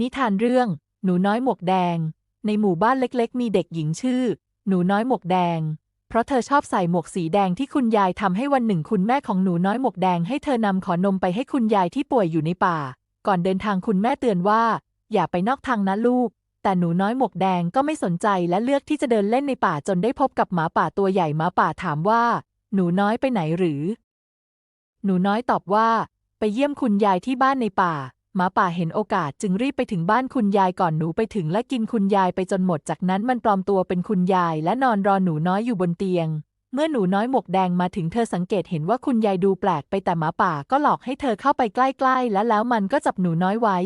นิทานเรื่อง หนูน้อยหมวกแดง ในหมู่บ้านเล็กๆ มีเด็กหญิงชื่อ หนูน้อยหมวกแดง เพราะเธอชอบใส่หมวกสีแดงที่คุณยายทำให้วันหนึ่งคุณแม่ของหนูน้อยหมวกแดงให้เธอนำขอนมไปให้คุณยายที่ป่วยอยู่ในป่า ก่อนเดินทางคุณแม่เตือนว่า อย่าไปนอกทางนะลูก แต่หนูน้อยหมวกแดงก็ไม่สนใจและเลือกที่จะเดินเล่นในป่าจนได้พบกับหมาป่าตัวใหญ่หมาป่าถามว่า หนูน้อยไปไหนหรือ หนูน้อยตอบว่า ไปเยี่ยมคุณยายที่บ้านในป่า หมาป่าเห็นโอกาสจึงรีบไปถึงบ้านคุณยายก่อนหนูไปถึงและกินคุณยายไปจนหมดจากนั้นมันปลอมตัวเป็นคุณยายและนอนรอหนูน้อยอยู่บนเตียง เมื่อหนูน้อยหมวกแดงมาถึงเธอสังเกตเห็นว่าคุณยายดูแปลกไปแต่หมาป่าก็หลอกให้เธอเข้าไปใกล้ๆ และแล้วมันก็จับหนูน้อยไว้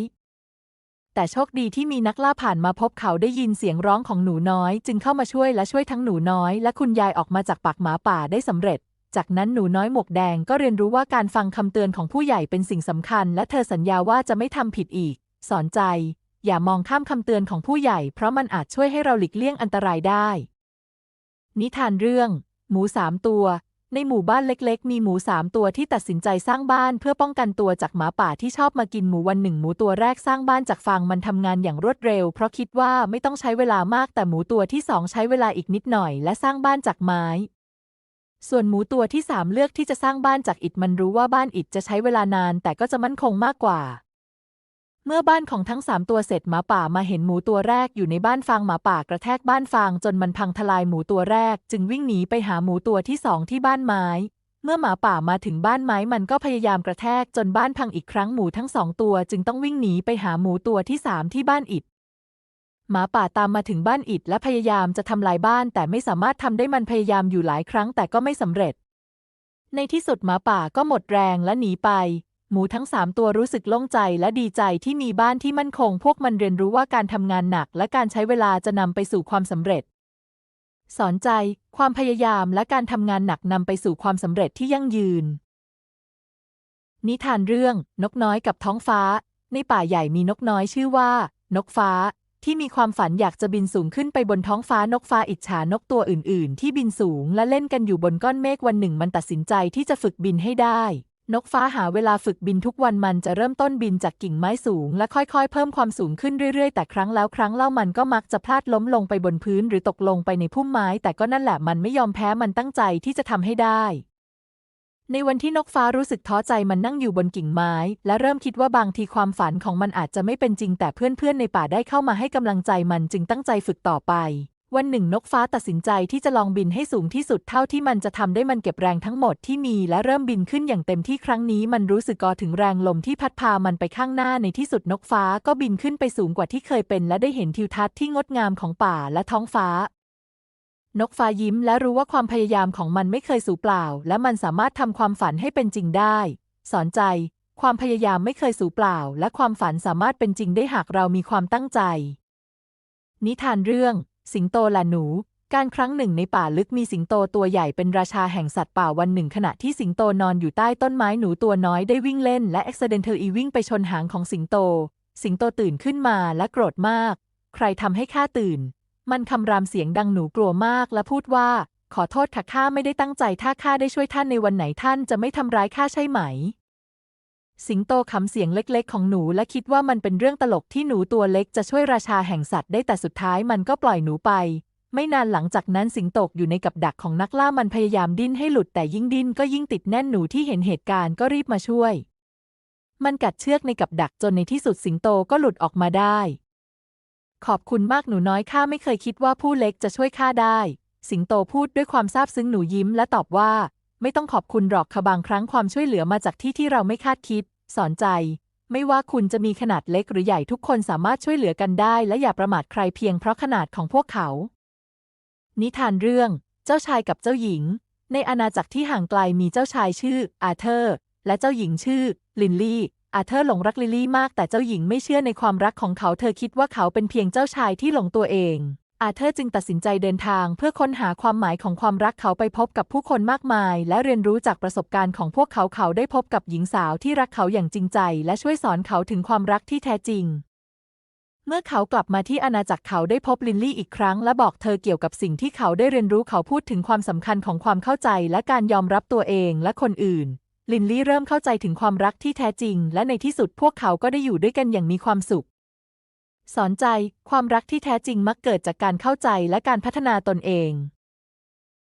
แต่โชคดีที่มีนักล่าผ่านมาพบเขาได้ยินเสียงร้องของหนูน้อย จึงเข้ามาช่วยและช่วยทั้งหนูน้อย และคุณยายออกมาจากปากหมาป่าได้สำเร็จ จากนั้นหนูน้อยหมวกแดงก็เรียนรู้ว่าการฟังคำเตือนของผู้ใหญ่เป็นสิ่งสำคัญ และเธอสัญญาว่าจะไม่ทำผิดอีก สอนใจ อย่ามองข้ามคำเตือนของผู้ใหญ่ เพราะมันอาจช่วยให้เราหลีกเลี่ยงอันตรายได้ นิทานเรื่อง หมูสามตัว ในหมู่บ้านเล็กๆ มีหมูสามตัวที่ตัดสินใจสร้างบ้าน เพื่อป้องกันตัวจากหมาป่าที่ชอบมากินหมูวันหนึ่งหมูตัวแรกสร้างบ้านจากฟางมันทำงานอย่างรวดเร็ว เพราะคิดว่าไม่ต้องใช้เวลามากแต่หมูตัวที่สองใช้เวลาอีกนิดหน่อย และสร้างบ้านจากไม้ ส่วนหมูตัวที่สามเลือกที่จะสร้างบ้านจากอิฐมันรู้ว่าบ้านอิฐจะใช้เวลานาน แต่ก็จะมั่นคงมากกว่า เมื่อบ้านของทั้งสามตัวเสร็จหมาป่ามาเห็นหมูตัวแรกอยู่ในบ้านฟางหมาป่ากระแทกบ้านฟางจนมันพังทลายหมูตัวแรก จึงวิ่งหนีไปหาหมูตัวที่สองที่บ้านไม้ เมื่อหมาป่ามาถึงบ้านไม้มันก็พยายามกระแทกจนบ้านพังอีกครั้งหมูทั้งสองตัว จึงต้องวิ่งหนีไปหาหมูตัวที่สามที่บ้านอิฐ หมาป่าตามมาถึงบ้านอิฐและพยายามจะทำลายบ้าน แต่ไม่สามารถทำได้มันพยายามอยู่หลายครั้งแต่ก็ไม่สำเร็จ ในที่สุดหมาป่าก็หมดแรงและหนีไป หมูทั้งสามตัวรู้สึกโล่งใจและดีใจที่มีบ้านที่มั่นคง พวกมันเรียนรู้ว่าการทำงานหนัก และการใช้เวลาจะนำไปสู่ความสำเร็จ สอนใจ ความพยายามและการทำงานหนักนำไปสู่ความสำเร็จที่ยั่งยืน นิทานเรื่อง นกน้อยกับท้องฟ้า ในป่าใหญ่มีนกน้อยชื่อว่า นกฟ้า ที่มีความฝันอยากจะบินสูงขึ้นไปบนท้องฟ้านกฟ้าอิจฉานกตัวอื่น ๆ ที่บินสูงและเล่นกันอยู่บนก้อนเมฆวันหนึ่งมันตัดสินใจที่จะฝึกบินให้ได้ นกฟ้าหาเวลาฝึกบินทุกวันมันจะเริ่มต้นบินจากกิ่งไม้สูง และค่อยๆ เพิ่มความสูงขึ้นเรื่อย ๆ แต่ครั้งแล้วครั้งเล่ามันก็มักจะพลาดล้มลงไปบนพื้นหรือตกลงไปในพุ่มไม้ แต่ก็นั่นแหละมันไม่ยอมแพ้มันตั้งใจที่จะทำให้ได้ ในวันที่นกฟ้ารู้สึกท้อใจมันนั่งอยู่บนกิ่งไม้ และเริ่มคิดว่าบางทีความฝันของมันอาจจะไม่เป็นจริงแต่เพื่อนๆในป่าได้เข้ามาให้กำลังใจมันจึงตั้งใจฝึกต่อไป วันหนึ่งนกฟ้าตัดสินใจที่จะลองบินให้สูงที่สุดเท่าที่มันจะทำได้มันเก็บแรงทั้งหมดที่มีและเริ่มบินขึ้นอย่างเต็มที่ครั้งนี้มันรู้สึกกอถึงแรงลมที่พัดพามันไปข้างหน้าในที่สุดนกฟ้าก็บินขึ้นไปสูงกว่าที่เคยเป็น และได้เห็นทิวทัศน์ที่งดงามของป่าและท้องฟ้า นกฟ้ายิ้มและรู้ว่าความพยายามของมันไม่เคยสูญเปล่า และมันสามารถทำความฝันให้เป็นจริงได้ สอนใจ ความพยายามไม่เคยสูญเปล่า และความฝันสามารถเป็นจริงได้หากเรามีความตั้งใจ นิทานเรื่อง สิงโตและหนู การครั้งหนึ่งในป่าลึกมีสิงโตตัวใหญ่เป็นราชาแห่งสัตว์ป่าวันหนึ่ง ขณะที่สิงโตนอนอยู่ใต้ต้นไม้หนูตัวน้อยได้วิ่งเล่นและ accidentally วิ่งไปชนหางของสิงโต สิงโตตื่นขึ้นมาและโกรธมาก ใครทำให้ข้าตื่น มันคำรามเสียงดังหนูกลัวมากและพูดว่า ขอโทษค่ะข้าไม่ได้ตั้งใจถ้าข้าได้ช่วยท่านในวันไหนท่านจะไม่ทำร้ายข้าใช่ไหม สิงโตขำเสียงเล็กๆ ของหนูและคิดว่ามันเป็นเรื่องตลกที่หนูตัวเล็กจะช่วยราชาแห่งสัตว์ได้แต่สุดท้ายมันก็ปล่อยหนูไป ไม่นานหลังจากนั้นสิงโตอยู่ในกับดักของนักล่ามันพยายามดิ้นให้หลุดแต่ยิ่งดิ้นก็ยิ่งติดแน่นหนูที่เห็นเหตุการณ์ก็รีบมาช่วย มันกัดเชือกในกับดักจนในที่สุดสิงโตก็หลุดออกมาได้ ขอบคุณมากหนูน้อยข้าไม่เคยคิดว่าผู้เล็กจะช่วยข้าได้ สิงโตพูดด้วยความซาบซึ้งหนูยิ้มและตอบว่า ไม่ต้องขอบคุณหรอกคบางครั้งความช่วยเหลือมาจากที่ที่เราไม่คาดคิด สอนใจ ไม่ว่าคุณจะมีขนาดเล็กหรือใหญ่ทุกคนสามารถช่วยเหลือกันได้ และอย่าประมาทใครเพียงเพราะขนาดของพวกเขา นิทานเรื่อง เจ้าชายกับเจ้าหญิง ในอาณาจักรที่ห่างไกลมีเจ้าชายชื่ออาเธอร์ และเจ้าหญิงชื่อ ลินลี่ อาเธอร์หลงรักลิลลี่มากแต่เจ้าหญิงไม่เชื่อในความรักของเขาเธอคิดว่าเขาเป็นเพียงเจ้าชายที่หลงตัวเองอาเธอร์จึงตัดสินใจเดินทางเพื่อค้นหาความหมายของความรักเขาไปพบกับผู้คนมากมาย และเรียนรู้จากประสบการณ์ของพวกเขาเขาได้พบกับหญิงสาวที่รักเขาอย่างจริงใจ และช่วยสอนเขาถึงความรักที่แท้จริง เมื่อเขากลับมาที่อาณาจักรเขาได้พบลินลี่อีกครั้ง และบอกเธอเกี่ยวกับสิ่งที่เขาได้เรียนรู้เขาพูดถึงความสำคัญของความเข้าใจ และการยอมรับตัวเองและคนอื่น ลินลี่เริ่มเข้าใจถึงความรักที่แท้จริง และในที่สุดพวกเขาก็ได้อยู่ด้วยกันอย่างมีความสุข สอนใจ ความรักที่แท้จริงมักเกิดจากการเข้าใจและการพัฒนาตนเอง